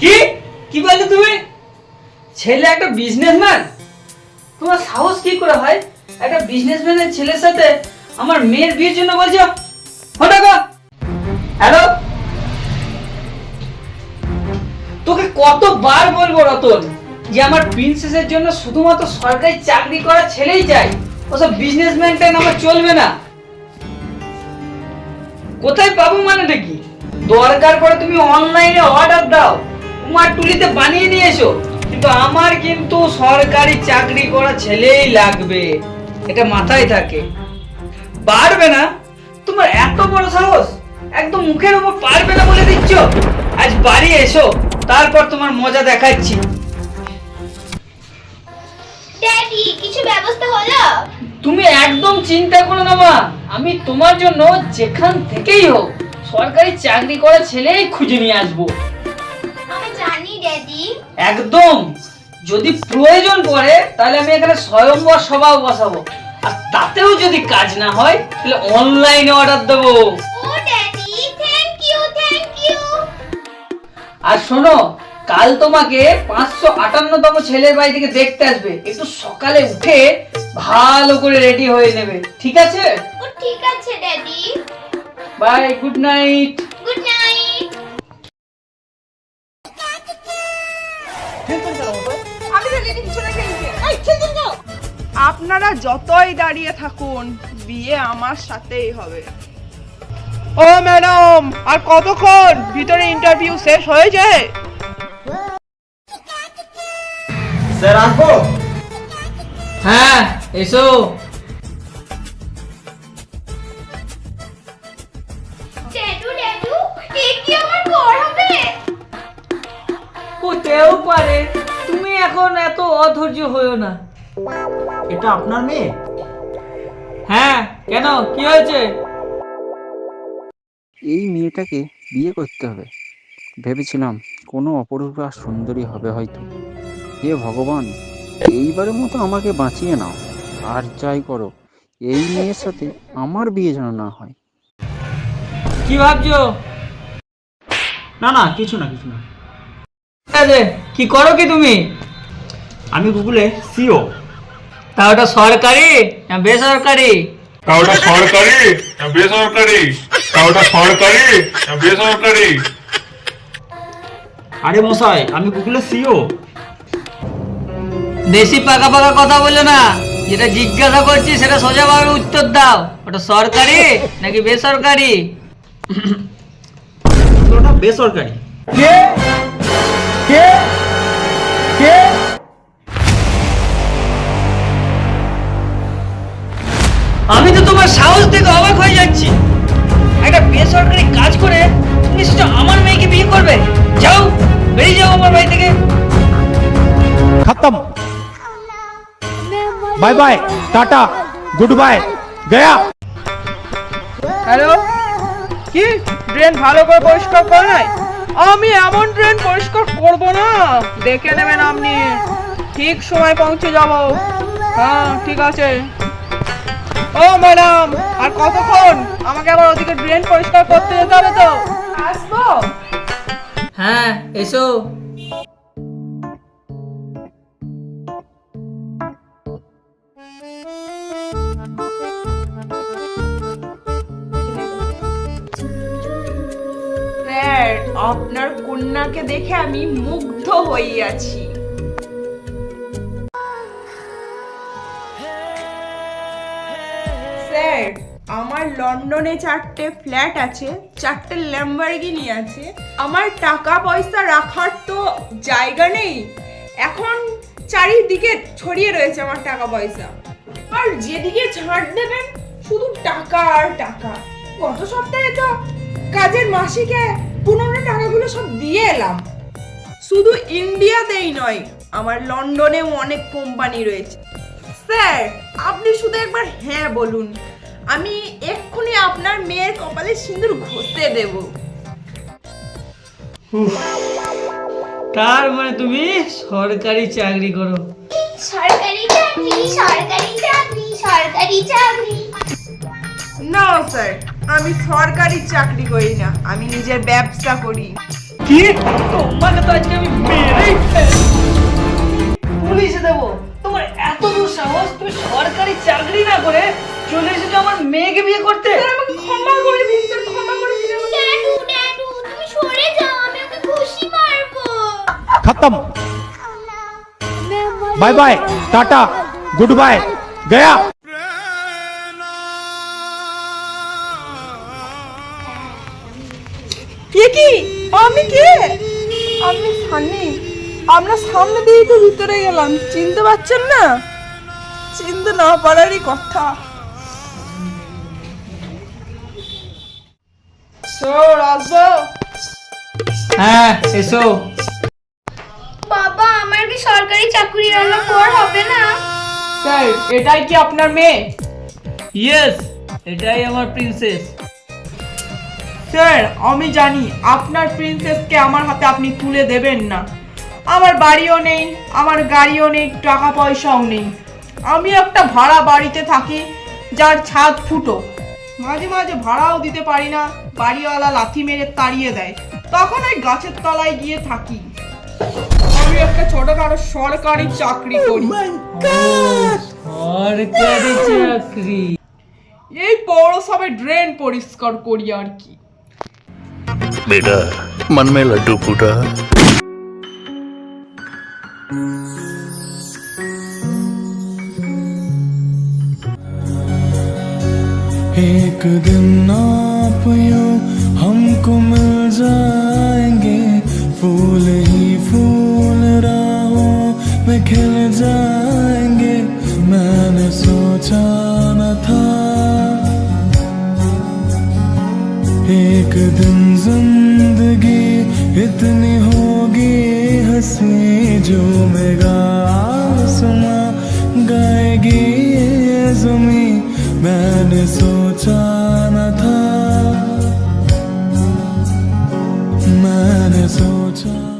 কি? কি বললে তুমি? ছেলে একটা বিজনেসম্যান তোমার সাহস কি করে হয়? একটা বিজনেসম্যানের ছেলের সাথে আমার মেয়ের বিয়ের জন্য বলছো? হঠাৎ হ্যালো তোকে কতবার বলব রতন যে আমার প্রিন্সেসের জন্য শুধুমাত্র সরকারি চাকরি করা ছেলেই চাই। ওসব বিজনেসম্যানটা আমার চলবে না। কোথায় পাবো মানে নাকি? দরকার পড়ে তুমি অনলাইনে অর্ডার দাও। তোমার টুলিতে বানিয়ে নিয়ে এসো। কিন্তু আমার কিন্তু সরকারি চাকরি করা ছেলেই লাগবে। এটা মাথায় থাকে। পারবে না? তোমার এত বড় সাহস? একদম মুখের উপর পারবে না বলে দিচ্ছ? আজ বাড়ি এসো তারপর তোমার মজা দেখাচ্ছি। ড্যাডি কিছু ব্যবস্থা হলো? তুমি একদম চিন্তা করো না মা। আমি তোমার জন্য যেখান থেকেই হোক সরকারি চাকরি করা ছেলেই খুঁজে নিয়ে আসব। একদম। যদি প্রয়োজন পড়ে তাহলে আমি এখানে স্বয়ংবর সভাও বসাবো। আর তাতেও যদি কাজ না হয় তাহলে অনলাইনে অর্ডার দেবো। ও daddy thank you thank you আর শোনো কাল তোমাকে পাঁচশো আটান্নতম ছেলের বাড়ি থেকে দেখতে আসবে। একটু সকালে উঠে ভালো করে রেডি হয়ে নেবে। ঠিক আছে? ও ঠিক আছে ড্যাডি। বাই গুড নাইট আপনারা যতই দাঁড়িয়ে থাকুন বিয়ে আমার সাথেই হবে। ও ম্যাডাম আর কতক্ষণ ভিতরে ইন্টারভিউ শেষ হয়েছে স্যার আসব? হ্যাঁ এসো। কি আমার হবে? হতেও পারে। তুমি এখন এত অধৈর্য হয়েও না। এটা আপনার মেয়ে? হ্যাঁ কেন? কি হয়েছে? এই মেয়েটাকে বিয়ে করতে হবে। ভেবেছিলাম কোনো অপরূপা সুন্দরী হবে হয়তো। হে ভগবান এইবারের মতো আমাকে বাঁচিয়ে নাও। আর যাই করো এই মেয়ের সাথে আমার বিয়ে যেন না হয়। কি ভাবছ? না না কিছু না কিছু না। কি করো কি তুমি? আমি গুগলে সিও। তা ওটা সরকারি না বেসরকারি? কাউটা সরকারি না বেসরকারি? কাউটা সরকারি না বেসরকারি? আরে মশাই আমি গুগলে সিও। বেশি পাকা পাকা কথা বলে না যেটা জিজ্ঞাসা করছি সেটা সোজাভাবে উত্তর দাও। ওটা সরকারি নাকি বেসরকারি? ওটা বেসরকারি। কে? কে? আমি তো তোমার সাহস দেখে অবাক হয়ে যাচ্ছি। একটা বেসরকারি কাজ করে তুমি সেটা আমার মেয়েকে বিয়ে করবে। যাও বেরিয়ে যাও আমার বাড়ি থেকে। খতম। Bye bye tata good bye Gaya. Hello কি? ড্রেন ভালো করে পরিষ্কার করা নাই? আমি এমন ট্রেন পরিষ্কার করব না। দেখে নেবেন আপনি। ঠিক সময় পৌঁছে যাব। হ্যাঁ ঠিক আছে। ও ম্যাডাম আর কতক্ষণ? আমাকে আবার ওদিকে ড্রেন পরিষ্কার করতে যেতে হবে তো। আসব? হ্যাঁ এসো। আপনার কন্যাকে দেখে আমি মুগ্ধ হইয়াছি। স্যার, আমার লন্ডনে চারটে ফ্ল্যাট আছে, চারটে ল্যাম্বরগিনি আছে। আমার টাকা পয়সা রাখার তো জায়গা নেই। এখন চারিদিকে ছড়িয়ে রয়েছে আমার টাকা পয়সা আর যেদিকে ছাড় দেবেন, শুধু টাকা আর টাকা। গত সপ্তাহে তো কাজের মাসিকে পুরনো টাকাগুলো সব দিয়ে এলাম। শুধু ইন্ডিয়াতেই নয় আমার লন্ডনেও অনেক কোম্পানি রয়েছে। স্যার আপনি শুধু একবার হ্যাঁ বলুন। আমি এক্ষুনি আপনার মেয়ের কপালে সিঁদুর ঘষতে দেব। তার মানে তুমি সরকারি চাকরি করো। সরকারি চাকরি সরকারি চাকরি সরকারি চাকরি। না স্যার। আমি সরকারি চাকরি করি না আমি নিজের ব্যবসা করি। কি? তোমাকে তো আজকে আমি মেরেই পুলিশে দেব। তোমার এত দুঃসাহস তুমি সরকারি চাকরি না করে চলে এসেছ আমার মেয়েকে বিয়ে করতে? আমাকে ক্ষমা করে দিন স্যার ক্ষমা করে দিন ড্যাডু ড্যাডু তুমি সরে যাও আমি ওকে ঘুষি মারবো। খতম। Bye bye tata good bye Gaya. কে? আমি কে? আমি সানি। আমরা সামনে দিয়ে তো ভিতরে গেলাম। চিনতে পারছেন না? চিনতে না পারারই কথা। হ্যাঁ এসো। বাবা আমার কি সরকারি চাকরি রান্না পর হবে না? স্যার এটাই কি আপনার মেয়ে? ইয়েস এটাই আমার প্রিন্সেস স্যার আমি জানি আপনার প্রিন্সেসকে আমার হাতে আপনি তুলে দেবেন না। আমার বাড়িও নেই আমার গাড়িও নেই টাকা পয়সাও নেই। আমি একটা ভাড়া বাড়িতে থাকি যার ছাদ ফুটো। মাঝে মাঝে ভাড়াও দিতে পারি না বাড়িওয়ালা লাথি মেরে তাড়িয়ে দেয়। তখন ওই গাছের তলায় গিয়ে থাকি। আমি একটা ছোটখাটো সরকারি চাকরি করি। সরকারি চাকরি। এই পৌরসভায় ড্রেন পরিষ্কার করি আর কি। बेटा मन में लड्डू फूटा एक दिन आप यूं हमको मिल जाएंगे इतनी होगी हँसी जो मेरा सुना, गाएगी ये जुमी मैंने सोचा न था। मैंने सोचा